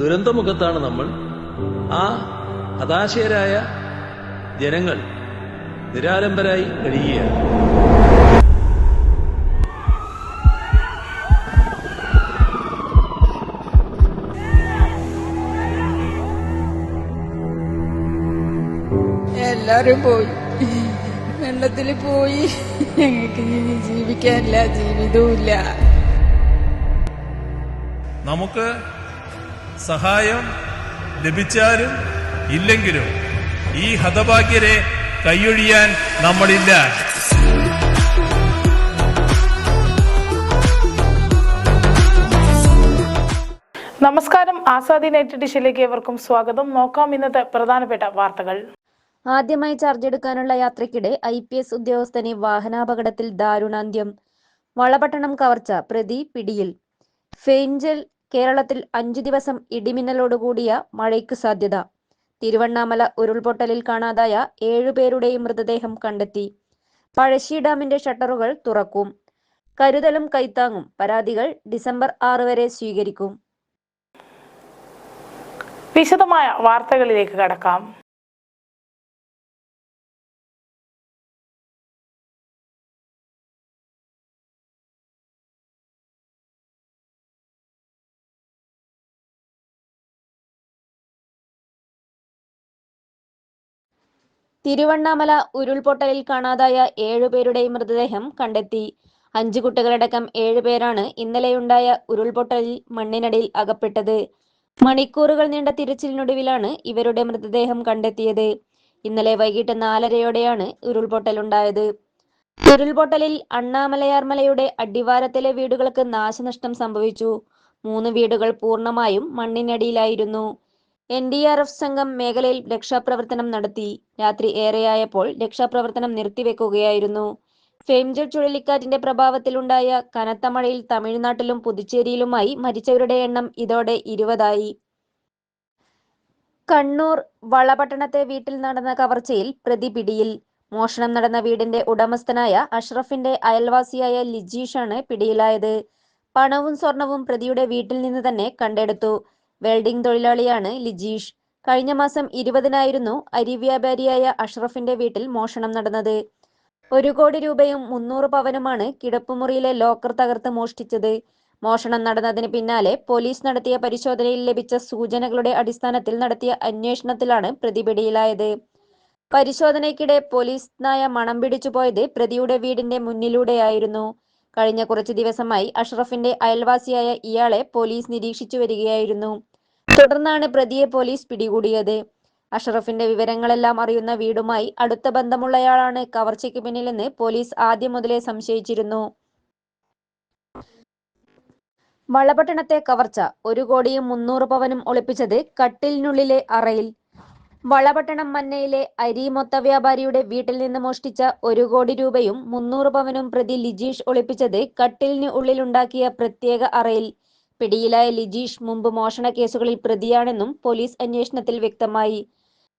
ദുരന്തമുഖത്താണ് നമ്മൾ. ആ ഹതാശയരായ ജനങ്ങൾ നിരാലംബരായി കഴിയുകയാണ്. എല്ലാരും പോയി. വെള്ളത്തിൽ പോയി. ഞങ്ങൾക്ക് ഇനി ജീവിക്കാനില്ല ജീവിതവും ഇല്ല നമുക്ക് സഹായം ലഭിച്ചാലും ഇല്ലെങ്കിലും ഈ ഹതഭാഗ്യരെ കൈയൊഴിയാൻ നമ്മളില്ല. നമസ്കാരം. ആസാദി നൈറ്റ് ഡിഷിലേക്ക് ഏവർക്കും സ്വാഗതം. നോക്കാം ഇന്നത്തെ പ്രധാനപ്പെട്ട വാർത്തകൾ. ആദ്യമായി ചാർജ് എടുക്കാനുള്ള യാത്രയ്ക്കിടെ ഐ പി എസ് ഉദ്യോഗസ്ഥന് വാഹനാപകടത്തിൽ ദാരുണാന്ത്യം. വളപട്ടണം കവർച്ച പ്രതി പിടിയിൽ. ഫെയിഞ്ചൽ കേരളത്തിൽ അഞ്ചു ദിവസം ഇടിമിന്നലോടുകൂടിയ മഴയ്ക്ക് സാധ്യത. തിരുവണ്ണാമല ഉരുൾപൊട്ടലിൽ കാണാതായ ഏഴുപേരുടെയും മൃതദേഹം കണ്ടെത്തി. പഴശ്ശി ഡാമിന്റെ ഷട്ടറുകൾ തുറക്കും. കരുതലും കൈത്താങ്ങും പരാതികൾ ഡിസംബർ ആറ് വരെ സ്വീകരിക്കും. വിശദമായ വാർത്തകളിലേക്ക് കടക്കാം. തിരുവണ്ണാമല ഉരുൾപൊട്ടലിൽ കാണാതായ ഏഴുപേരുടെ മൃതദേഹം കണ്ടെത്തി. അഞ്ചു കുട്ടികളടക്കം ഏഴുപേരാണ് ഇന്നലെയുണ്ടായ ഉരുൾപൊട്ടലിൽ മണ്ണിനടിയിൽ അകപ്പെട്ടത്. മണിക്കൂറുകൾ നീണ്ട തിരച്ചിലിനൊടുവിലാണ് ഇവരുടെ മൃതദേഹം കണ്ടെത്തിയത്. ഇന്നലെ വൈകിട്ട് നാലരയോടെയാണ് ഉരുൾപൊട്ടലുണ്ടായത്. ഉരുൾപൊട്ടലിൽ അണ്ണാമലയാർമലയുടെ അടിവാരത്തിലെ വീടുകൾക്ക് നാശനഷ്ടം സംഭവിച്ചു. മൂന്ന് വീടുകൾ പൂർണമായും മണ്ണിനടിയിലായിരുന്നു. എൻ ഡി ആർ എഫ് സംഘം മേഖലയിൽ രക്ഷാപ്രവർത്തനം നടത്തി. രാത്രി ഏറെയായപ്പോൾ രക്ഷാപ്രവർത്തനം നിർത്തിവെക്കുകയായിരുന്നു. ഫെയിംജർ ചുഴലിക്കാറ്റിന്റെ പ്രഭാവത്തിലുണ്ടായ കനത്ത മഴയിൽ തമിഴ്നാട്ടിലും പുതുച്ചേരിയിലുമായി മരിച്ചവരുടെ എണ്ണം ഇതോടെ ഇരുപതായി. കണ്ണൂർ വളപട്ടണത്തെ വീട്ടിൽ നടന്ന കവർച്ചയിൽ പ്രതി പിടിയിൽ. മോഷണം നടന്ന വീടിന്റെ ഉടമസ്ഥനായ അഷ്റഫിന്റെ അയൽവാസിയായ ലിജീഷാണ് പിടിയിലായത്. പണവും സ്വർണവും പ്രതിയുടെ വീട്ടിൽ നിന്ന് തന്നെ കണ്ടെടുത്തു. വെൽഡിംഗ് തൊഴിലാളിയാണ് ലിജീഷ്. കഴിഞ്ഞ മാസം ഇരുപതിനായിരുന്നു അരി വ്യാപാരിയായ അഷ്റഫിന്റെ വീട്ടിൽ മോഷണം നടന്നത്. ഒരു കോടി രൂപയും മുന്നൂറ് പവനുമാണ് കിടപ്പുമുറിയിലെ ലോക്കർ തകർത്ത് മോഷ്ടിച്ചത്. മോഷണം നടന്നതിന് പിന്നാലെ പോലീസ് നടത്തിയ പരിശോധനയിൽ ലഭിച്ച സൂചനകളുടെ അടിസ്ഥാനത്തിൽ നടത്തിയ അന്വേഷണത്തിലാണ് പ്രതി പിടിയിലായത് പരിശോധനയ്ക്കിടെ പോലീസ് നായ മണം പിടിച്ചു പോയത് പ്രതിയുടെ വീടിന്റെ മുന്നിലൂടെയായിരുന്നു. കഴിഞ്ഞ കുറച്ച് ദിവസമായി അഷ്റഫിന്റെ അയൽവാസിയായ ഇയാളെ പോലീസ് നിരീക്ഷിച്ചു വരികയായിരുന്നു. തുടർന്നാണ് പ്രതിയെ പോലീസ് പിടികൂടിയത്. അഷറഫിന്റെ വിവരങ്ങളെല്ലാം അറിയുന്ന വീടുമായി അടുത്ത ബന്ധമുള്ളയാളാണ് കവർച്ചയ്ക്ക് പിന്നിലെന്ന് പോലീസ് ആദ്യം മുതലേ സംശയിച്ചിരുന്നു. വളപട്ടണത്തെ കവർച്ച ഒരു കോടിയും മുന്നൂറ് പവനും ഒളിപ്പിച്ചത് കട്ടിലിനുള്ളിലെ അറയിൽ. വളപട്ടണം മന്നയിലെ അരി മൊത്ത വ്യാപാരിയുടെ വീട്ടിൽ നിന്ന് മോഷ്ടിച്ച ഒരു കോടി രൂപയും മുന്നൂറ് പവനും പ്രതി ലിജീഷ് ഒളിപ്പിച്ചത് കട്ടിലിന് ഉള്ളിലുണ്ടാക്കിയ പ്രത്യേക അറയിൽ. പിടിയിലായ ലിജീഷ് മുമ്പ് മോഷണ കേസുകളിൽ പ്രതിയാണെന്നും പോലീസ് അന്വേഷണത്തിൽ വ്യക്തമായി.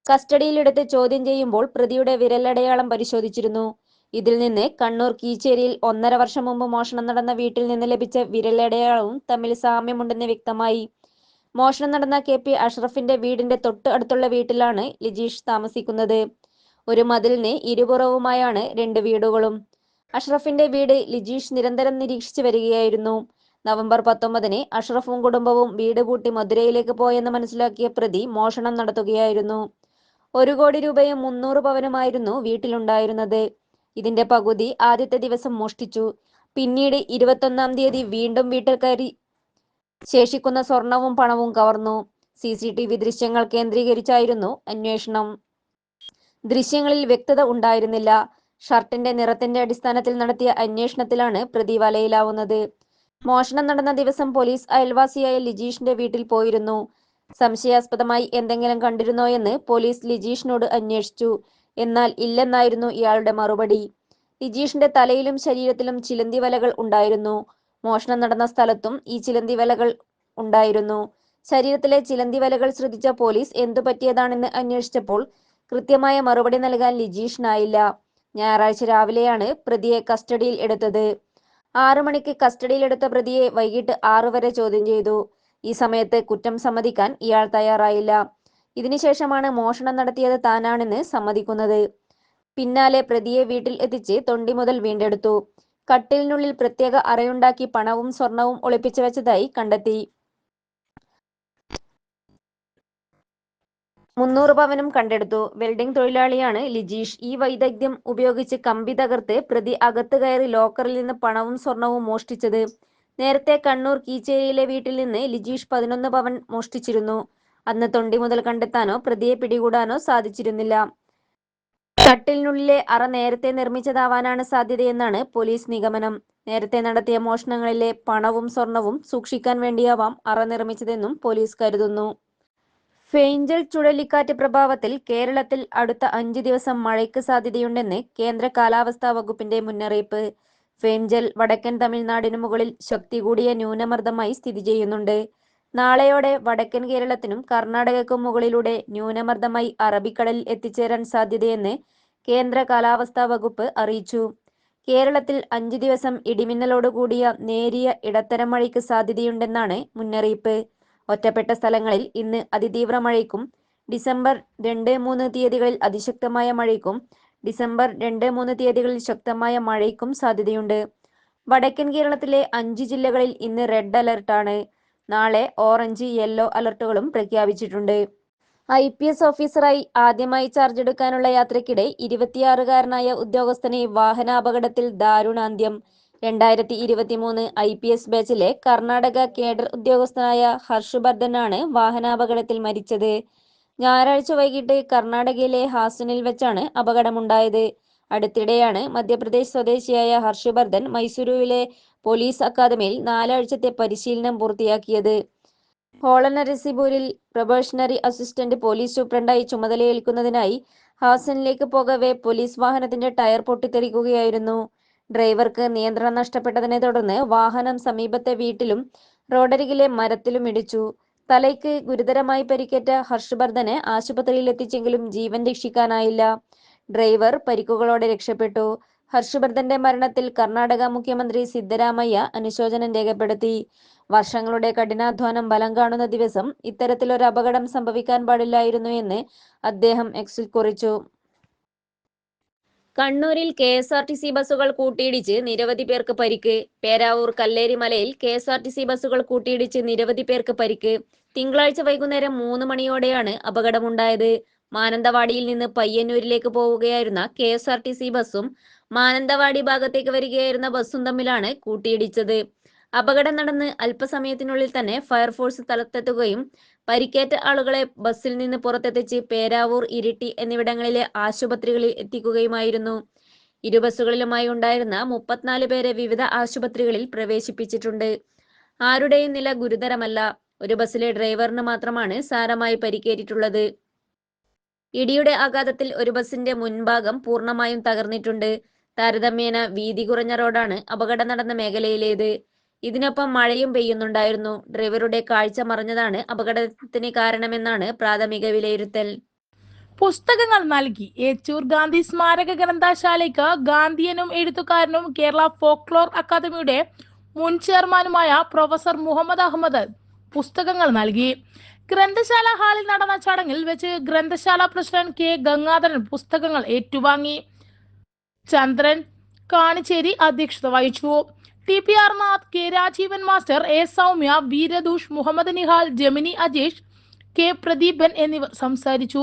കസ്റ്റഡിയിലെടുത്ത് ചോദ്യം ചെയ്യുമ്പോൾ പ്രതിയുടെ വിരലടയാളം പരിശോധിച്ചിരുന്നു. ഇതിൽ നിന്ന് കണ്ണൂർ കീച്ചേരിയിൽ ഒന്നര വർഷം മുമ്പ് മോഷണം നടന്ന വീട്ടിൽ നിന്ന് ലഭിച്ച വിരലടയാളവും തമ്മിൽ സാമ്യമുണ്ടെന്ന് വ്യക്തമായി. മോഷണം നടന്ന കെ പി അഷ്റഫിന്റെ വീടിന്റെ തൊട്ട് അടുത്തുള്ള വീട്ടിലാണ് ലിജീഷ് താമസിക്കുന്നത്. ഒരു മതിലിന് ഇരുപുറവുമായാണ് രണ്ട് വീടുകളും. അഷ്റഫിന്റെ വീട് ലിജീഷ് നിരന്തരം നിരീക്ഷിച്ചു വരികയായിരുന്നു. നവംബർ പത്തൊമ്പതിന് അഷ്റഫും കുടുംബവും വീട് പൂട്ടി മധുരയിലേക്ക് പോയെന്ന് മനസ്സിലാക്കിയ പ്രതി മോഷണം നടത്തുകയായിരുന്നു. ഒരു കോടി രൂപയും മുന്നൂറ് പവനുമായിരുന്നു വീട്ടിലുണ്ടായിരുന്നത്. ഇതിന്റെ പകുതി ആദ്യത്തെ ദിവസം മോഷ്ടിച്ചു. പിന്നീട് ഇരുപത്തൊന്നാം തീയതി വീണ്ടും വീട്ടിൽ കയറി ശേഷിക്കുന്ന സ്വർണവും പണവും കവർന്നു. സി സി ടി വി ദൃശ്യങ്ങൾ കേന്ദ്രീകരിച്ചായിരുന്നു അന്വേഷണം. ദൃശ്യങ്ങളിൽ വ്യക്തത ഉണ്ടായിരുന്നില്ല. ഷർട്ടിന്റെ നിറത്തിന്റെ അടിസ്ഥാനത്തിൽ നടത്തിയ അന്വേഷണത്തിലാണ് പ്രതി വലയിലാവുന്നത്. മോഷണം നടന്ന ദിവസം പോലീസ് അയൽവാസിയായ ലിജീഷിന്റെ വീട്ടിൽ പോയിരുന്നു. സംശയാസ്പദമായി എന്തെങ്കിലും കണ്ടിരുന്നോ എന്ന് പോലീസ് ലിജീഷിനോട് അന്വേഷിച്ചു. എന്നാൽ ഇല്ലെന്നായിരുന്നു ഇയാളുടെ മറുപടി. ലിജീഷിന്റെ തലയിലും ശരീരത്തിലും ചിലന്തി വലകൾ ഉണ്ടായിരുന്നു. മോഷണം നടന്ന സ്ഥലത്തും ഈ ചിലന്തി വലകൾ ഉണ്ടായിരുന്നു. ശരീരത്തിലെ ചിലന്തി വലകൾ ശ്രദ്ധിച്ച പോലീസ് എന്തു പറ്റിയതാണെന്ന് അന്വേഷിച്ചപ്പോൾ കൃത്യമായ മറുപടി നൽകാൻ ലിജീഷിനായില്ല. ഞായറാഴ്ച രാവിലെയാണ് പ്രതിയെ കസ്റ്റഡിയിൽ എടുത്തത്. ആറു മണിക്ക് കസ്റ്റഡിയിലെടുത്ത പ്രതിയെ വൈകിട്ട് ആറു വരെ ചോദ്യം ചെയ്തു. ഈ സമയത്ത് കുറ്റം സമ്മതിക്കാൻ ഇയാൾ തയ്യാറായില്ല. ഇതിനുശേഷമാണ് മോഷണം നടത്തിയത് താനാണെന്ന് സമ്മതിക്കുന്നത്. പിന്നാലെ പ്രതിയെ വീട്ടിൽ എത്തിച്ച് തൊണ്ടി മുതൽ വീണ്ടെടുത്തു. കട്ടിലിനുള്ളിൽ പ്രത്യേക അറയുണ്ടാക്കി പണവും സ്വർണവും ഒളിപ്പിച്ചു വെച്ചതായി കണ്ടെത്തി. മുന്നൂറ് പവനും കണ്ടെടുത്തു. വെൽഡിംഗ് തൊഴിലാളിയാണ് ലിജീഷ്. ഈ വൈദഗ്ധ്യം ഉപയോഗിച്ച് കമ്പി തകർത്ത് പ്രതി അകത്ത് കയറി ലോക്കറിൽ നിന്ന് പണവും സ്വർണവും മോഷ്ടിച്ചത്. നേരത്തെ കണ്ണൂർ കീച്ചേരിയിലെ വീട്ടിൽ നിന്ന് ലിജീഷ് പതിനൊന്ന് പവൻ മോഷ്ടിച്ചിരുന്നു. അന്ന് തൊണ്ടി മുതൽ കണ്ടെത്താനോ പ്രതിയെ പിടികൂടാനോ സാധിച്ചിരുന്നില്ല. കട്ടിലിനുള്ളിലെ അറ നേരത്തെ നിർമ്മിച്ചതാവാനാണ് സാധ്യതയെന്നാണ് പോലീസ് നിഗമനം. നേരത്തെ നടത്തിയ മോഷണങ്ങളിലെ പണവും സ്വർണവും സൂക്ഷിക്കാൻ വേണ്ടിയാവാം അറ നിർമ്മിച്ചതെന്നും പോലീസ് കരുതുന്നു. ഫെയ്ഞ്ചൽ ചുഴലിക്കാറ്റ് പ്രഭാവത്തിൽ കേരളത്തിൽ അടുത്ത അഞ്ച് ദിവസം മഴയ്ക്ക് സാധ്യതയുണ്ടെന്ന് കേന്ദ്ര കാലാവസ്ഥാ വകുപ്പിന്റെ മുന്നറിയിപ്പ്. ഫെയ്ഞ്ചൽ വടക്കൻ തമിഴ്നാടിനു മുകളിൽ ശക്തി കൂടിയ ന്യൂനമർദ്ദമായി സ്ഥിതി ചെയ്യുന്നുണ്ട്. നാളെയോടെ വടക്കൻ കേരളത്തിനും കർണാടകക്കും മുകളിലൂടെ ന്യൂനമർദ്ദമായി അറബിക്കടലിൽ എത്തിച്ചേരാൻ സാധ്യതയെന്ന് കേന്ദ്ര കാലാവസ്ഥാ വകുപ്പ് അറിയിച്ചു. കേരളത്തിൽ അഞ്ച് ദിവസം ഇടിമിന്നലോട് കൂടിയ നേരിയ ഇടത്തരം മഴയ്ക്ക് സാധ്യതയുണ്ടെന്നാണ് മുന്നറിയിപ്പ്. ഒറ്റപ്പെട്ട സ്ഥലങ്ങളിൽ ഇന്ന് അതിതീവ്ര മഴയ്ക്കും ഡിസംബർ രണ്ട് മൂന്ന് തീയതികളിൽ അതിശക്തമായ മഴയ്ക്കും ഡിസംബർ രണ്ട് മൂന്ന് തീയതികളിൽ ശക്തമായ മഴയ്ക്കും സാധ്യതയുണ്ട്. വടക്കൻ കേരളത്തിലെ അഞ്ച് ജില്ലകളിൽ ഇന്ന് റെഡ് അലർട്ടാണ്. നാളെ ഓറഞ്ച് യെല്ലോ അലർട്ടുകളും പ്രഖ്യാപിച്ചിട്ടുണ്ട്. ഐ പി എസ് ഓഫീസറായി ആദ്യമായി ചാർജ് എടുക്കാനുള്ള യാത്രയ്ക്കിടെ ഇരുപത്തിയാറുകാരനായ ഉദ്യോഗസ്ഥനെ വാഹനാപകടത്തിൽ ദാരുണാന്ത്യം. രണ്ടായിരത്തി ഇരുപത്തി മൂന്ന് ഐ പി എസ് ബാച്ചിലെ കർണാടക കേഡർ ഉദ്യോഗസ്ഥനായ ഹർഷവർദ്ധനാണ് വാഹനാപകടത്തിൽ മരിച്ചത്. ഞായറാഴ്ച വൈകിട്ട് കർണാടകയിലെ ഹാസനിൽ വെച്ചാണ് അപകടമുണ്ടായത്. അടുത്തിടെയാണ് മധ്യപ്രദേശ് സ്വദേശിയായ ഹർഷവർദ്ധൻ മൈസൂരുവിലെ പോലീസ് അക്കാദമിയിൽ നാലാഴ്ചത്തെ പരിശീലനം പൂർത്തിയാക്കിയത്. ഹോളനരസിപൂരിൽ പ്രൊബേഷണറി അസിസ്റ്റന്റ് പോലീസ് സൂപ്രണ്ടായി ചുമതലയേൽക്കുന്നതിനായി ഹാസനിലേക്ക് പോകവെ പോലീസ് വാഹനത്തിന്റെ ടയർ പൊട്ടിത്തെറിക്കുകയായിരുന്നു. ഡ്രൈവർക്ക് നിയന്ത്രണം നഷ്ടപ്പെട്ടതിനെ തുടർന്ന് വാഹനം സമീപത്തെ വീട്ടിലും റോഡരികിലെ മരത്തിലും ഇടിച്ചു. തലയ്ക്ക് ഗുരുതരമായി പരിക്കേറ്റ ഹർഷവർദ്ധനെ ആശുപത്രിയിൽ എത്തിച്ചെങ്കിലും ജീവൻ രക്ഷിക്കാനായില്ല. ഡ്രൈവർ പരിക്കുകളോടെ രക്ഷപ്പെട്ടു. ഹർഷവർദ്ധന്റെ മരണത്തിൽ കർണാടക മുഖ്യമന്ത്രി സിദ്ധരാമയ്യ അനുശോചനം രേഖപ്പെടുത്തി. വർഷങ്ങളുടെ കഠിനാധ്വാനം ബലം കാണുന്ന ദിവസം ഇത്തരത്തിലൊരു അപകടം സംഭവിക്കാൻ പാടില്ലായിരുന്നു എന്ന് അദ്ദേഹം എക്സിൽ കുറിച്ചു. കണ്ണൂരിൽ K S R T C ബസ്സുകൾ കൂട്ടിയിടിച്ച് നിരവധി പേർക്ക് പരിക്ക്. Peravoor കല്ലേരിമലയിൽ K S R T C ബസ്സുകൾ കൂട്ടിയിടിച്ച് നിരവധി പേർക്ക് പരിക്ക്. തിങ്കളാഴ്ച വൈകുന്നേരം മൂന്ന് മണിയോടെയാണ് അപകടമുണ്ടായത്. മാനന്തവാടിയിൽ നിന്ന് പയ്യന്നൂരിലേക്ക് പോവുകയായിരുന്ന K S R T C ബസ്സും മാനന്തവാടി ഭാഗത്തേക്ക് വരികയായിരുന്ന ബസ്സും തമ്മിലാണ് കൂട്ടിയിടിച്ചത്. അപകടം നടന്ന് അല്പസമയത്തിനുള്ളിൽ തന്നെ ഫയർഫോഴ്സ് സ്ഥലത്തെത്തുകയും പരിക്കേറ്റ ആളുകളെ ബസ്സിൽ നിന്ന് പുറത്തെത്തിച്ച് പേരാവൂർ ഇരിട്ടി എന്നിവിടങ്ങളിലെ ആശുപത്രികളിൽ എത്തിക്കുകയുമായിരുന്നു. ഇരു ബസ്സുകളിലുമായി ഉണ്ടായിരുന്ന മുപ്പത്തിനാല് പേരെ വിവിധ ആശുപത്രികളിൽ പ്രവേശിപ്പിച്ചിട്ടുണ്ട്. ആരുടെയും നില ഗുരുതരമല്ല. ഒരു ബസ്സിലെ ഡ്രൈവറിന് മാത്രമാണ് സാരമായി പരിക്കേറ്റിട്ടുള്ളത്. ഇടിയുടെ ആഘാതത്തിൽ ഒരു ബസിന്റെ മുൻഭാഗം പൂർണമായും തകർന്നിട്ടുണ്ട്. താരതമ്യേന വീതി കുറഞ്ഞ റോഡാണ് അപകടം നടന്ന മേഖലയിലേത്. ഇതിനൊപ്പം മഴയും പെയ്യുന്നുണ്ടായിരുന്നു. ഡ്രൈവറുടെ കാഴ്ച മറിഞ്ഞതാണ് അപകടത്തിന് കാരണമെന്നാണ് പ്രാഥമിക വിലയിരുത്തൽ. പുസ്തകങ്ങൾ നൽകി. ഏച്ചൂർ ഗാന്ധി സ്മാരക ഗ്രന്ഥശാലയ്ക്ക് ഗാന്ധിയനും എഴുത്തുകാരനും കേരള ഫോക്ലോർ അക്കാദമിയുടെ മുൻ ചെയർമാനുമായ പ്രൊഫസർ മുഹമ്മദ് അഹമ്മദ് പുസ്തകങ്ങൾ നൽകി. ഗ്രന്ഥശാല ഹാളിൽ നടന്ന ചടങ്ങിൽ വെച്ച് ഗ്രന്ഥശാല പ്രസിഡന്റ് കെ. ഗംഗാധരൻ പുസ്തകങ്ങൾ ഏറ്റുവാങ്ങി. ചന്ദ്രൻ കാണിച്ചേരി അധ്യക്ഷത വഹിച്ചു. T P R Nath K Rajeevan master A Soumya Veeradush Muhammad Nihal Jamini Ajesh K Pradeepan എന്നിവർ സംസാരിച്ചു.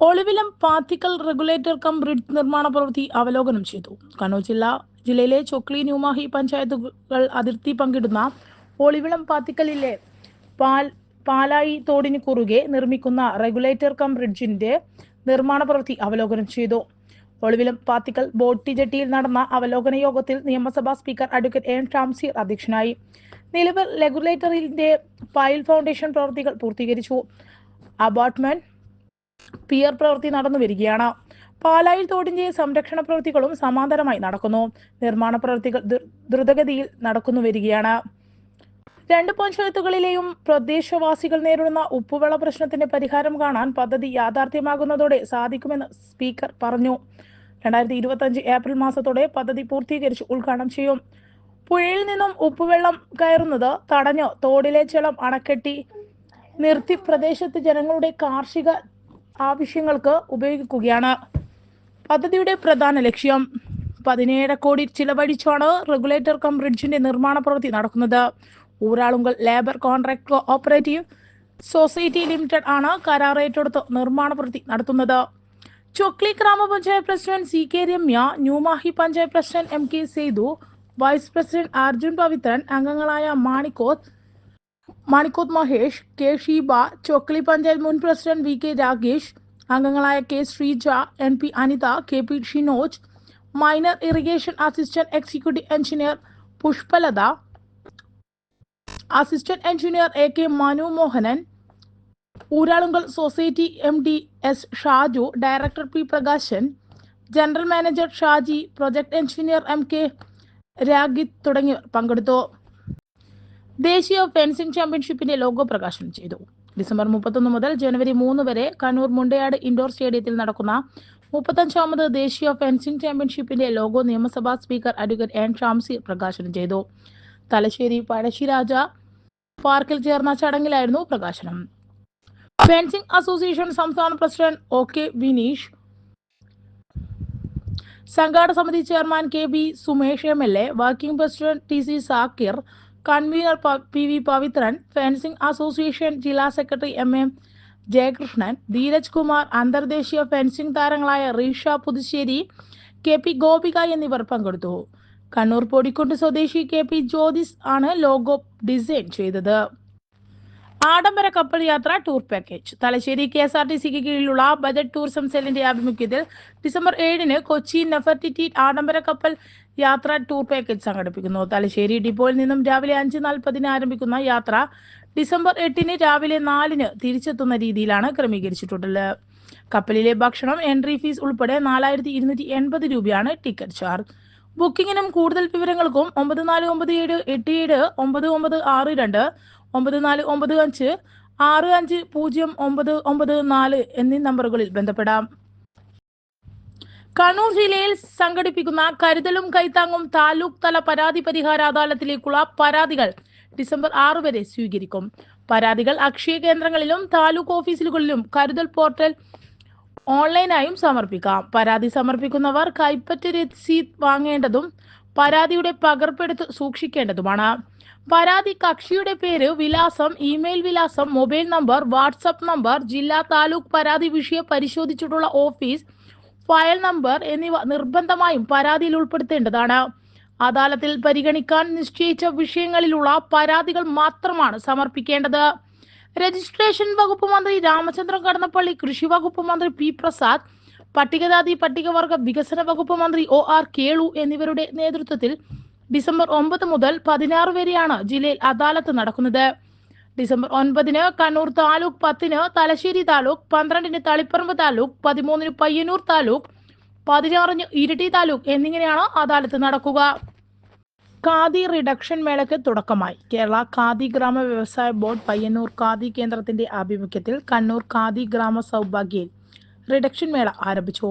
ഒളിവിലം പാർട്ടിക്കൽ റെഗുലേറ്റർ കം ബ്രിഡ്ജ് നിർമ്മാണ പ്രവൃത്തി അവലോകനം ചെയ്തു. കണ്ണൂർ ജില്ല ജില്ലയിലെ ചൊക്ലി ന്യൂമാഹി പഞ്ചായത്തുകൾ അതിർത്തി പങ്കിടുന്ന ഒളിവിളം പാത്തിക്കലിലെ പാൽ പാലായി തോടിന് കുറുകെ നിർമ്മിക്കുന്ന റെഗുലേറ്റർ കം ബ്രിഡ്ജിന്റെ നിർമ്മാണ പ്രവൃത്തി അവലോകനം ചെയ്തു. ഒളിവിലം പാത്തിക്കൽ ബോട്ടി ജെട്ടിയിൽ നടന്ന അവലോകന യോഗത്തിൽ നിയമസഭാ സ്പീക്കർ അഡ്വക്കേറ്റ് എൻ ഷാംസീർ അധ്യക്ഷനായി. നിലവിൽ റെഗുലേറ്ററിന്റെ ഫയൽ ഫൗണ്ടേഷൻ പ്രവൃത്തികൾ പൂർത്തീകരിച്ചു. അബോട്ട്മെന്റ് പിയർ പ്രവൃത്തി നടന്നു വരികയാണ്. പാലായിൽ തോടിന്റെ സംരക്ഷണ പ്രവൃത്തികളും സമാന്തരമായി നടക്കുന്നു. നിർമ്മാണ പ്രവൃത്തികൾ ദ്രു- ദ്രുതഗതിയിൽ നടക്കുന്നു വരികയാണ്. രണ്ട് പഞ്ചായത്തുകളിലെയും പ്രദേശവാസികൾ നേരിടുന്ന ഉപ്പുവെള്ള പ്രശ്നത്തിന് പരിഹാരം കാണാൻ പദ്ധതി യാഥാർത്ഥ്യമാകുന്നതോടെ സാധിക്കുമെന്ന് സ്പീക്കർ പറഞ്ഞു. രണ്ടായിരത്തി ഇരുപത്തി അഞ്ച് ഏപ്രിൽ മാസത്തോടെ പദ്ധതി പൂർത്തീകരിച്ച് ഉദ്ഘാടനം ചെയ്യും. പുഴയിൽ നിന്നും ഉപ്പുവെള്ളം കയറുന്നത് തടഞ്ഞ് തോടിലെ ജലം അണക്കെട്ടി നിർത്തി പ്രദേശത്ത് ജനങ്ങളുടെ കാർഷിക ആവശ്യങ്ങൾക്ക് ഉപയോഗിക്കുകയാണ്. പദ്ധതിയുടെ പ്രധാന ലക്ഷ്യം പതിനേഴ് കോടി ചിലവഴിച്ചാണ് റെഗുലേറ്റർ കം ബ്രിഡ്ജിന്റെ നിർമ്മാണ പ്രവൃത്തി നടക്കുന്നത്. Uralungal labour contract cooperative society limited ആണ് കരാർ ഏറ്റെടുത്ത് നിർമ്മാണ പ്രവൃത്തി നടത്തുന്നത്. Chokli grama panchayat president C K Ramya New Mahe panchayat president M K Sethu vice president Arjun Pavithran അംഗങ്ങളായ മാണിക്കോത്ത് മാണിക്കോത്ത് മഹേഷ് കെ ഷീബ ചൊക്ലി പഞ്ചായത്ത് മുൻ പ്രസിഡന്റ് വി കെ രാഗേഷ് അംഗങ്ങളായ K Sreeja N P Anitha K P Shinoj minor irrigation assistant executive engineer Pushpalatha assistant engineer A K Manu Mohanan Uralungal society M D S Shaju director P Prakashan general manager Shaji project engineer M K Ragith തുടങ്ങിയവർ പങ്കെടുത്തു. ദേശീയ fencing ചാമ്പ്യൻഷിപ്പിന്റെ logo പ്രകാശനം ചെയ്തു. December മുപ്പത്തൊന്ന് മുതൽ ജനുവരി മൂന്ന് വരെ കണ്ണൂർ മുണ്ടയാട് ഇൻഡോർ സ്റ്റേഡിയത്തിൽ നടക്കുന്ന മുപ്പത്തഞ്ചാമത് ദേശീയ ഫെൻസിംഗ് ചാമ്പ്യൻഷിപ്പിന്റെ ലോഗോ നിയമസഭാ സ്പീക്കർ അഡ്വക്കേറ്റ് എൻ ഷാംസി പ്രകാശനം ചെയ്തു. തലശ്ശേരി പഴശ്ശിരാജ പാർക്കിൽ ചേർന്ന ചടങ്ങിലായിരുന്നു പ്രകാശനം. ഫെൻസിംഗ് അസോസിയേഷൻ സംസ്ഥാന പ്രസിഡന്റ് ഒ കെ വിനീഷ് സംഘാടക സമിതി chairman K B Sumesh M L A working president T C Sakir convener P V Pavithran fencing association ജില്ലാ secretary M M Jayakrishnan Dheeraj Kumar അന്തർദേശീയ ഫെൻസിംഗ് താരങ്ങളായ റീഷ പുതുശ്ശേരി കെ പി ഗോപിക എന്നിവർ പങ്കെടുത്തു. കണ്ണൂർ പൊടിക്കുണ്ട് സ്വദേശി K P Jyothis ആണ് logo design ചെയ്തത്. ആഡംബര കപ്പൽ യാത്ര tour package. Thalassery K S R T സിക്ക് കീഴിലുള്ള ബജറ്റ് ടൂറിസം സെല്ലിന്റെ ആഭിമുഖ്യത്തിൽ ഡിസംബർ ഏഴിന് കൊച്ചി നെഫർട്ടിറ്റി ആഡംബര കപ്പൽ യാത്ര ടൂർ പാക്കേജ് സംഘടിപ്പിക്കുന്നു. തലശ്ശേരി ഡിപ്പോയിൽ നിന്നും രാവിലെ അഞ്ച് നാൽപ്പതിന് ആരംഭിക്കുന്ന യാത്ര ഡിസംബർ എട്ടിന് രാവിലെ നാലിന് തിരിച്ചെത്തുന്ന രീതിയിലാണ് ക്രമീകരിച്ചിട്ടുള്ളത്. കപ്പലിലെ ഭക്ഷണം എൻട്രി ഫീസ് ഉൾപ്പെടെ നാലായിരത്തി ഇരുന്നൂറ്റി എൺപത് രൂപയാണ് ടിക്കറ്റ് ചാർജ്. ബുക്കിങ്ങിനും കൂടുതൽ വിവരങ്ങൾക്കും ഒമ്പത് നാല് ഒമ്പത് ഏഴ് എട്ട് ഏഴ് ഒമ്പത് ഒമ്പത് ആറ് രണ്ട് ഒമ്പത് നാല് ഒമ്പത് അഞ്ച് ആറ് അഞ്ച് പൂജ്യം ഒമ്പത് ഒമ്പത് നാല് എന്നീ നമ്പറുകളിൽ ബന്ധപ്പെടാം. കണ്ണൂർ ജില്ലയിൽ സംഘടിപ്പിക്കുന്ന കരുതലും കൈത്താങ്ങും താലൂക്ക് തല പരാതി പരിഹാര അദാലത്തിലേക്കുള്ള പരാതികൾ ഡിസംബർ ആറ് വരെ സ്വീകരിക്കും. പരാതികൾ അക്ഷയ കേന്ദ്രങ്ങളിലും താലൂക്ക് ഓഫീസുകളിലും കരുതൽ പോർട്ടൽ ഓൺലൈനായും സമർപ്പിക്കാം. പരാതി സമർപ്പിക്കുന്നവർ കൈപ്പറ്റ രസീത് വാങ്ങേണ്ടതും പരാതിയുടെ പകർപ്പെടുത്ത് സൂക്ഷിക്കേണ്ടതുമാണ്. പരാതി കക്ഷിയുടെ പേര് വിലാസം ഇമെയിൽ വിലാസം മൊബൈൽ നമ്പർ വാട്സപ്പ് നമ്പർ ജില്ലാ താലൂക്ക് പരാതി വിഷയം പരിശോധിച്ചിട്ടുള്ള ഓഫീസ് ഫയൽ നമ്പർ എന്നിവ നിർബന്ധമായും പരാതിയിൽ ഉൾപ്പെടുത്തേണ്ടതാണ്. അദാലത്തിൽ പരിഗണിക്കാൻ നിശ്ചയിച്ച വിഷയങ്ങളിലുള്ള പരാതികൾ മാത്രമാണ് സമർപ്പിക്കേണ്ടത്. രജിസ്ട്രേഷൻ വകുപ്പ് മന്ത്രി രാമചന്ദ്രൻ കടന്നപ്പള്ളി കൃഷി വകുപ്പ് മന്ത്രി പി പ്രസാദ് പട്ടികജാതി പട്ടികവർഗ വികസന വകുപ്പ് മന്ത്രി ഒ ആർ കേളു എന്നിവരുടെ നേതൃത്വത്തിൽ ഡിസംബർ ഒമ്പത് മുതൽ പതിനാറ് വരെയാണ് ജില്ലയിൽ അദാലത്ത് നടക്കുന്നത്. ഡിസംബർ ഒൻപതിന് കണ്ണൂർ താലൂക്ക് പത്തിന് തലശ്ശേരി താലൂക്ക് പന്ത്രണ്ടിന് തളിപ്പറമ്പ് താലൂക്ക് പതിമൂന്നിന് പയ്യന്നൂർ താലൂക്ക് പതിനാറിന് ഇരിട്ടി താലൂക്ക് എന്നിങ്ങനെയാണ് അദാലത്ത് നടക്കുക. ഖാദി റിഡക്ഷൻ മേളയ്ക്ക് തുടക്കമായി. കേരള ഖാദി ഗ്രാമ വ്യവസായ ബോർഡ് പയ്യന്നൂർ ഖാദി കേന്ദ്രത്തിന്റെ ആഭിമുഖ്യത്തിൽ കണ്ണൂർ ഖാദി ഗ്രാമ സൗഭാഗ്യയിൽ റിഡക്ഷൻ മേള ആരംഭിച്ചു.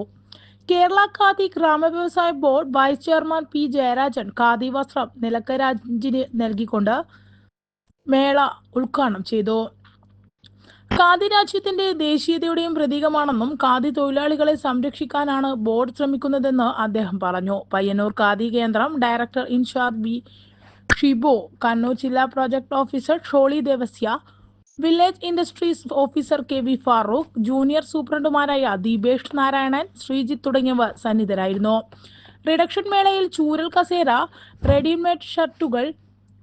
കേരള ഖാദി ഗ്രാമ വ്യവസായ board vice chairman P Jayarajan khadi വസ്ത്രം നിലക്കരാജിന് നൽകിക്കൊണ്ട് മേള ഉദ്ഘാടനം ചെയ്തു. ഖാദി രാജ്യത്തിന്റെ ദേശീയതയുടെയും പ്രതീകമാണെന്നും ഖാദി തൊഴിലാളികളെ സംരക്ഷിക്കാനാണ് ബോർഡ് ശ്രമിക്കുന്നതെന്ന് അദ്ദേഹം പറഞ്ഞു. പയ്യന്നൂർ ഖാദി കേന്ദ്രം director in charge B Shibo Kannur ജില്ലാ project officer Sholy Devasya village industries officer K V Farooq junior സൂപ്രണ്ടുമാരായ Deepesh Narayanan Sreejith തുടങ്ങിയവർ സന്നിധരായിരുന്നു. റിഡക്ഷൻ മേളയിൽ ചൂരൽ കസേര റെഡിമെയ്ഡ് ഷർട്ടുകൾ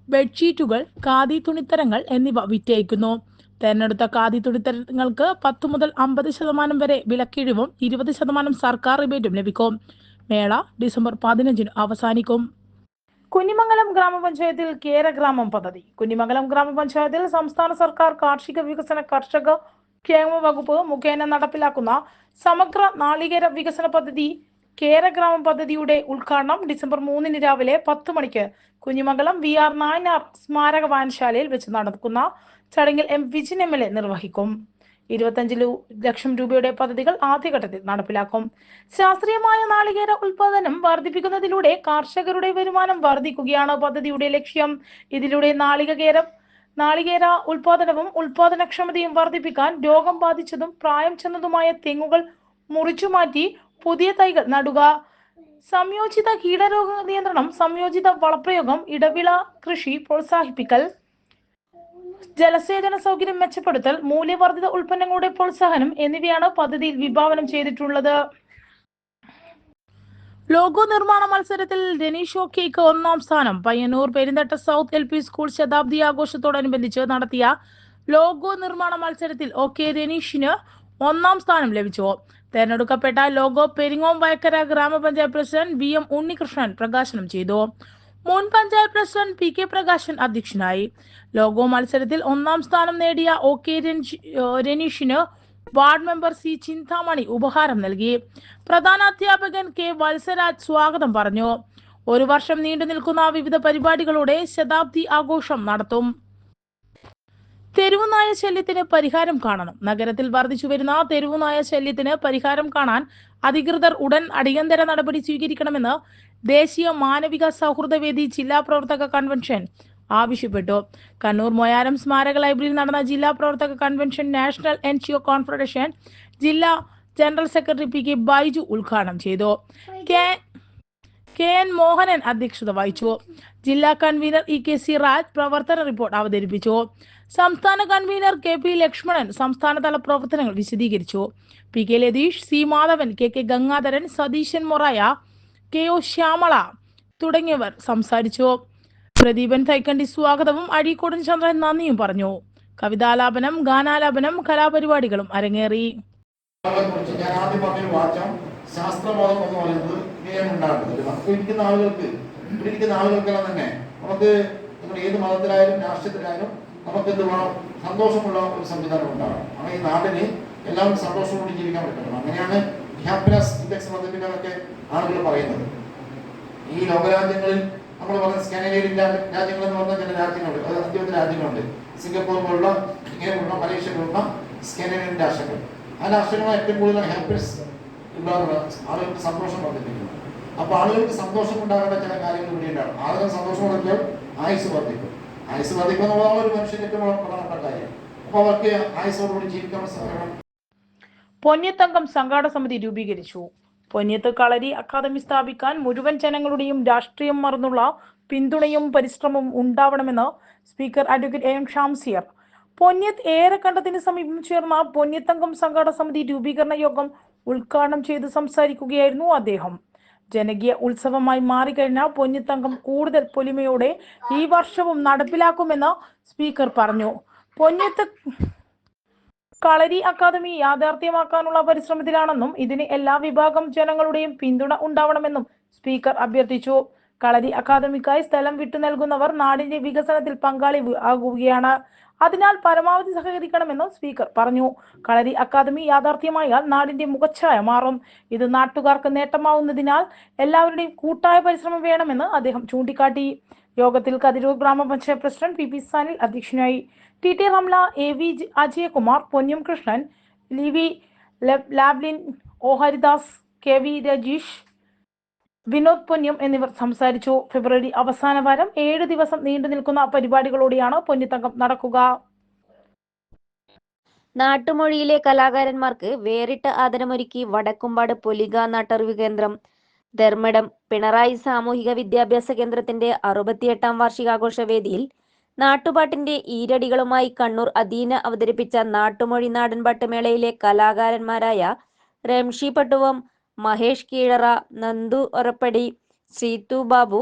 ബെഡ്ഷീറ്റുകൾ ഖാദി തുണിത്തരങ്ങൾ എന്നിവ വിറ്റഴിക്കുന്നു. തെരഞ്ഞെടുത്ത ഖാദി തുണിത്തരങ്ങൾക്ക് പത്ത് മുതൽ അമ്പത് ശതമാനം വരെ വിലക്കിഴിവും ഇരുപത് ശതമാനം സർക്കാർ റിബേറ്റും ലഭിക്കും. മേള ഡിസംബർ പതിനഞ്ചിന് അവസാനിക്കും. കുഞ്ഞിമംഗലം ഗ്രാമപഞ്ചായത്തിൽ കേരഗ്രാമം പദ്ധതി. കുഞ്ഞിമംഗലം ഗ്രാമപഞ്ചായത്തിൽ സംസ്ഥാന സർക്കാർ കാർഷിക വികസന കർഷക ക്ഷേമ വകുപ്പ് മുഖേന നടപ്പിലാക്കുന്ന സമഗ്ര നാളികേര വികസന പദ്ധതി കേരഗ്രാമം പദ്ധതിയുടെ ഉദ്ഘാടനം ഡിസംബർ മൂന്നിന് രാവിലെ പത്ത് മണിക്ക് കുഞ്ഞിമംഗലം വി ആർ നായനാർ സ്മാരക വായനശാലയിൽ വെച്ച് നടക്കുന്ന ചടങ്ങിൽ M Vijin M L A നിർവഹിക്കും. ഇരുപത്തഞ്ച് ലക്ഷം രൂപയുടെ പദ്ധതികൾ ആദ്യഘട്ടത്തിൽ നടപ്പിലാക്കും. ശാസ്ത്രീയമായ നാളികേര ഉൽപാദനം വർദ്ധിപ്പിക്കുന്നതിലൂടെ കർഷകരുടെ വരുമാനം വർദ്ധിക്കുകയാണ് പദ്ധതിയുടെ ലക്ഷ്യം. ഇതിലൂടെ നാളികേരം നാളികേര ഉൽപാദനവും ഉൽപാദനക്ഷമതയും വർദ്ധിപ്പിക്കാൻ രോഗം ബാധിച്ചതും പ്രായം ചെന്നതുമായ തെങ്ങുകൾ മുറിച്ചുമാറ്റി പുതിയ തൈകൾ നടുക. സംയോജിത കീടരോഗ നിയന്ത്രണം സംയോജിത വളപ്രയോഗം ഇടവിള കൃഷി പ്രോത്സാഹിപ്പിക്കൽ. ജലസേചന സൗകര്യം മെച്ചപ്പെടുത്തൽ മൂല്യവർദ്ധിത ഉൽപ്പന്നങ്ങളുടെ പ്രോത്സാഹനം എന്നിവയാണ് പദ്ധതിയിൽ വിഭാവനം ചെയ്തിട്ടുള്ളത്. ലോഗോ നിർമ്മാണ മത്സരത്തിൽ രനീഷ് കേക്ക് ഒന്നാം സ്ഥാനം. Payyannur Perinthatta south L P school ശതാബ്ദി ആഘോഷത്തോടനുബന്ധിച്ച് നടത്തിയ ലോഗോ നിർമ്മാണ മത്സരത്തിൽ ഒ കെ രനീഷിന് ഒന്നാം സ്ഥാനം ലഭിച്ചു. തെരഞ്ഞെടുക്കപ്പെട്ട ലോഗോ പെരിങ്ങോം വയക്കര ഗ്രാമപഞ്ചായത്ത് പ്രസിഡന്റ് ബി എം ഉണ്ണികൃഷ്ണൻ പ്രകാശനം ചെയ്തു. മുൻ panchayat president P K Prakashan അധ്യക്ഷനായി. ലോഗോ മത്സരത്തിൽ ഒന്നാം സ്ഥാനം നേടിയ ഒ കെ രനീഷിന് വാർഡ് മെമ്പർ സി ചിന്താമണി ഉപഹാരം നൽകി. പ്രധാന അധ്യാപകൻ കെ വത്സരാജ് സ്വാഗതം പറഞ്ഞു. ഒരു വർഷം നീണ്ടു നിൽക്കുന്ന വിവിധ പരിപാടികളുടെ ശതാബ്ദി ആഘോഷം നടത്തും. തെരുവുനായ ശല്യത്തിന് പരിഹാരം കാണണം. നഗരത്തിൽ വർദ്ധിച്ചു വരുന്ന തെരുവുനായ ശല്യത്തിന് പരിഹാരം കാണാൻ അധികൃതർ ഉടൻ അടിയന്തര നടപടി സ്വീകരിക്കണമെന്ന് ദേശീയ മാനവിക സൗഹൃദ വേദി ജില്ലാ പ്രവർത്തക കൺവെൻഷൻ ആവശ്യപ്പെട്ടു. കണ്ണൂർ മൊയാരം സ്മാരക ലൈബ്രറിയിൽ നടന്ന ജില്ലാ പ്രവർത്തക convention national N G O confederation ജില്ലാ general secretary P K Baiju ഉദ്ഘാടനം ചെയ്തു. കെ കെ എൻ മോഹനൻ അധ്യക്ഷത വഹിച്ചു. ജില്ലാ convener E K C Siraj പ്രവർത്തന റിപ്പോർട്ട് അവതരിപ്പിച്ചു. സംസ്ഥാന കൺവീനർ കെ പി ലക്ഷ്മണൻ സംസ്ഥാനതല പ്രവർത്തനങ്ങൾ വിശദീകരിച്ചു. P K Latheesh C Madhavan K K Gangadharan Satheesan Moraya K O Shyamala തുടങ്ങിയവർ സംസാരിച്ചു. പ്രദീപൻ തൈക്കണ്ടി സ്വാഗതവും അഴീക്കോടൻ ചന്ദ്രൻ നന്ദിയും പറഞ്ഞു. കവിതാലാപനം ഗാനാലാപനം കലാപരിപാടികളും അരങ്ങേറി. ശാസ്ത്രബോധം എന്ന് പറയുന്നത് ആളുകൾക്ക് ആളുകൾക്കെല്ലാം തന്നെ നമുക്ക് ഏത് മതത്തിലായാലും രാഷ്ട്രീയത്തിലായാലും നമുക്ക് എന്ത് വേണം? സന്തോഷമുള്ള ഒരു സംവിധാനം ഉണ്ടാകണം അങ്ങനെ ഈ നാടിന് എല്ലാവരും സന്തോഷത്തോടെ ജീവിക്കാൻ പറ്റണം. അങ്ങനെയാണ് വിദ്യാഭ്യാസ ഇൻഡെക്സ് വർദ്ധിപ്പിക്കാനൊക്കെ ആളുകൾ പറയുന്നത്. ഈ ലോകരാജ്യങ്ങളിൽ നമ്മൾ പറഞ്ഞ സ്കാനേഡിയൻ രാജ്യങ്ങൾ എന്ന് പറഞ്ഞ ചില രാജ്യങ്ങളുണ്ട്. അത് അത്യാവശ്യം രാജ്യങ്ങളുണ്ട്. സിംഗപ്പൂർ പോലുള്ള ഇങ്ങനെയുള്ള മലേഷ്യ പോലുള്ള സ്കാനേഡിയൻ രാഷ്ട്രങ്ങൾ. ആ രാഷ്ട്രങ്ങളെ ഏറ്റവും കൂടുതൽ ഹാപ്പിനെസ് ആളുകൾക്ക് സന്തോഷം വർദ്ധിപ്പിക്കുന്നു. അപ്പൊ ആളുകൾക്ക് സന്തോഷം ഉണ്ടാകേണ്ട ചില കാര്യങ്ങൾ ഇവിടെയുണ്ടാകും ആളുകൾ സന്തോഷം വർദ്ധിച്ചാൽ ആയുസ് വർദ്ധിക്കും. ആയുസ് വർദ്ധിക്കുക എന്നുള്ളതാണ് ഒരു മനുഷ്യന്റെ ഏറ്റവും പ്രധാനപ്പെട്ട കാര്യം. അപ്പൊ അവർക്ക് ആയുസോടുകൂടി ജീവിക്കാൻ സാധിക്കണം പൊന്നിത്തങ്കം സംഘാടക സമിതി രൂപീകരിച്ചു. പൊന്നിയത്ത് കളരി അക്കാദമി സ്ഥാപിക്കാൻ മുഴുവൻ ജനങ്ങളുടെയും രാഷ്ട്രീയം മറന്നുള്ള പിന്തുണയും പരിശ്രമവും ഉണ്ടാവണമെന്ന് speaker advocate M Shamseer Ponniyath ഏറെക്കണ്ടത്തിന് സമീപം ചേർന്ന പൊന്നിയത്തങ്കം സംഘാടക സമിതി രൂപീകരണ യോഗം ഉദ്ഘാടനം ചെയ്ത് സംസാരിക്കുകയായിരുന്നു അദ്ദേഹം. ജനകീയ ഉത്സവമായി മാറിക്കഴിഞ്ഞ പൊന്നിത്തങ്കം കൂടുതൽ പൊലിമയോടെ ഈ വർഷവും നടപ്പിലാക്കുമെന്ന് സ്പീക്കർ പറഞ്ഞു. പൊന്നിത്ത കളരി അക്കാദമി യാഥാർത്ഥ്യമാക്കാനുള്ള പരിശ്രമത്തിലാണെന്നും ഇതിന് എല്ലാ വിഭാഗം ജനങ്ങളുടെയും പിന്തുണ ഉണ്ടാവണമെന്നും സ്പീക്കർ അഭ്യർത്ഥിച്ചു. കളരി അക്കാദമിക്കായി സ്ഥലം വിട്ടു നൽകുന്നവർ നാടിന്റെ വികസനത്തിൽ പങ്കാളി ആകുകയാണ്. അതിനാൽ പരമാവധി സഹകരിക്കണമെന്നും സ്പീക്കർ പറഞ്ഞു. കളരി അക്കാദമി യാഥാർത്ഥ്യമായാൽ നാടിന്റെ മുഖച്ഛായ മാറും. ഇത് നാട്ടുകാർക്ക് നേട്ടമാവുന്നതിനാൽ എല്ലാവരുടെയും കൂട്ടായ പരിശ്രമം വേണമെന്ന് അദ്ദേഹം ചൂണ്ടിക്കാട്ടി. യോഗത്തിൽ കതിരൂർ ഗ്രാമപഞ്ചായത്ത് പ്രസിഡന്റ് പി പി സാനിൽ അധ്യക്ഷനായി. T T Ramla A V Ajayakumar Ponnam Krishnan Livi Lablin O Haridas K V Rajeesh Vinod Ponniam എന്നിവർ സംസാരിച്ചു. ഫെബ്രുവരി അവസാന വാരം ഏഴ് ദിവസം നീണ്ടു നിൽക്കുന്ന പരിപാടികളോടെയാണ് പൊന്നിത്തങ്കം നടക്കുക. നാട്ടുമൊഴിയിലെ കലാകാരന്മാർക്ക് വേറിട്ട ആദരമൊരുക്കി വടക്കുംപാട് പൊലിക നാട്ടറിവ് കേന്ദ്രം ധർമ്മടം പിണറായി സാമൂഹിക വിദ്യാഭ്യാസ കേന്ദ്രത്തിന്റെ അറുപത്തിയെട്ടാം വാർഷികാഘോഷ വേദിയിൽ നാട്ടുപാട്ടിന്റെ ഈരടികളുമായി കണ്ണൂർ അധീന അവതരിപ്പിച്ച നാട്ടുമൊഴി നാടൻപാട്ട് മേളയിലെ കലാകാരന്മാരായ റംഷി പട്ടുവം മഹേഷ് കീഴറ നന്ദു ഒറപ്പടി സീതു ബാബു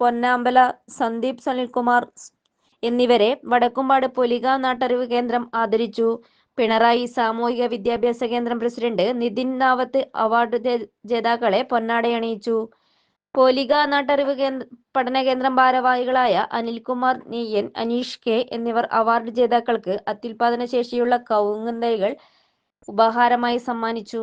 പൊന്നാമ്പല സന്ദീപ് സനിൽകുമാർ എന്നിവരെ വടക്കുംപാട് പൊലിക നാട്ടറിവ് കേന്ദ്രം ആദരിച്ചു. പിണറായി സാമൂഹിക വിദ്യാഭ്യാസ കേന്ദ്രം പ്രസിഡന്റ് നിതിൻ നാവത്ത് അവാർഡ് ജേതാക്കളെ പൊന്നാടയണിയിച്ചു പോലിക നാട്ടറിവ് കേന്ദ്ര പഠന കേന്ദ്രം ഭാരവാഹികളായ അനിൽകുമാർ നെയ്യൻ അനീഷ് കെ എന്നിവർ അവാർഡ് ജേതാക്കൾക്ക് അത്യുൽപാദന ശേഷിയുള്ള കവുങ്ങൻ തൈകൾ ഉപഹാരമായി സമ്മാനിച്ചു.